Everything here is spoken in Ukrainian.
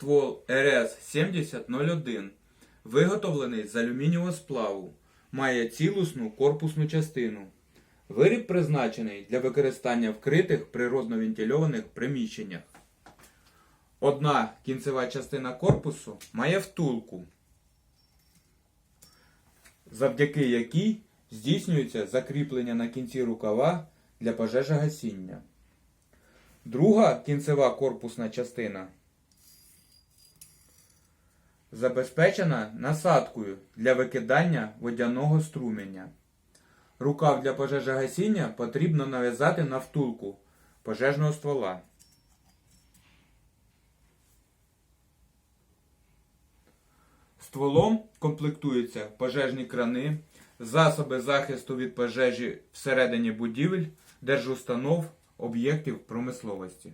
ствол РС-7001, виготовлений з алюмінієвого сплаву, має цілісну корпусну частину. Виріб призначений для використання в критих природно вентильованих приміщеннях. Одна кінцева частина корпусу має втулку, завдяки якій здійснюється закріплення на кінці рукава для пожежогасіння. Друга кінцева корпусна частина забезпечена насадкою для викидання водяного струменя. Рукав для пожежогасіння потрібно нав'язати на втулку пожежного ствола. Стволом комплектуються пожежні крани, засоби захисту від пожежі всередині будівель, держустанов, об'єктів промисловості.